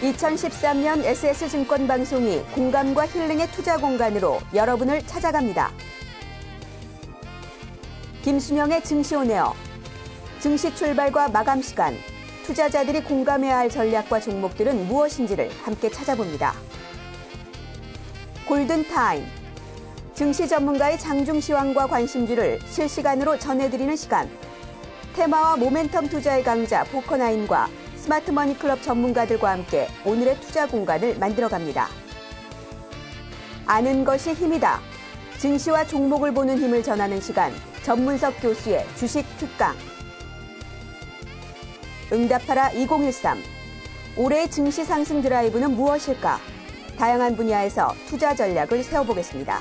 2013년 SS증권 방송이 공감과 힐링의 투자 공간으로 여러분을 찾아갑니다. 김순영의 증시 오네요. 증시 출발과 마감 시간, 투자자들이 공감해야 할 전략과 종목들은 무엇인지를 함께 찾아봅니다. 골든타임. 증시 전문가의 장중 시황과 관심주를 실시간으로 전해드리는 시간. 테마와 모멘텀 투자의 강자 포커나인과 스마트 머니 클럽 전문가들과 함께 오늘의 투자 공간을 만들어갑니다. 아는 것이 힘이다. 증시와 종목을 보는 힘을 전하는 시간. 전문석 교수의 주식 특강. 응답하라 2013. 올해의 증시 상승 드라이브는 무엇일까? 다양한 분야에서 투자 전략을 세워보겠습니다.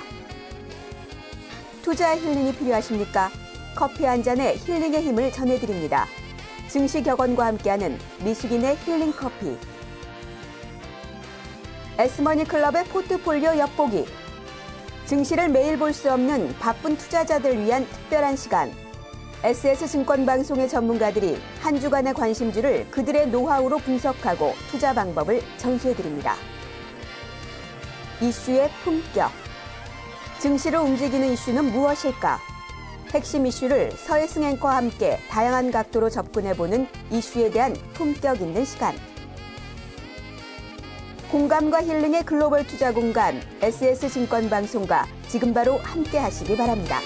투자 힐링이 필요하십니까? 커피 한 잔에 힐링의 힘을 전해드립니다. 증시 격언과 함께하는 미숙인의 힐링 커피. 에스머니 클럽의 포트폴리오 엿보기. 증시를 매일 볼 수 없는 바쁜 투자자들 위한 특별한 시간. SS증권 방송의 전문가들이 한 주간의 관심주를 그들의 노하우로 분석하고 투자 방법을 전수해드립니다. 이슈의 품격. 증시를 움직이는 이슈는 무엇일까? 핵심 이슈를 서해승 앵커와 함께 다양한 각도로 접근해보는 이슈에 대한 품격 있는 시간. 공감과 힐링의 글로벌 투자 공간 SS증권 방송과 지금 바로 함께 하시기 바랍니다.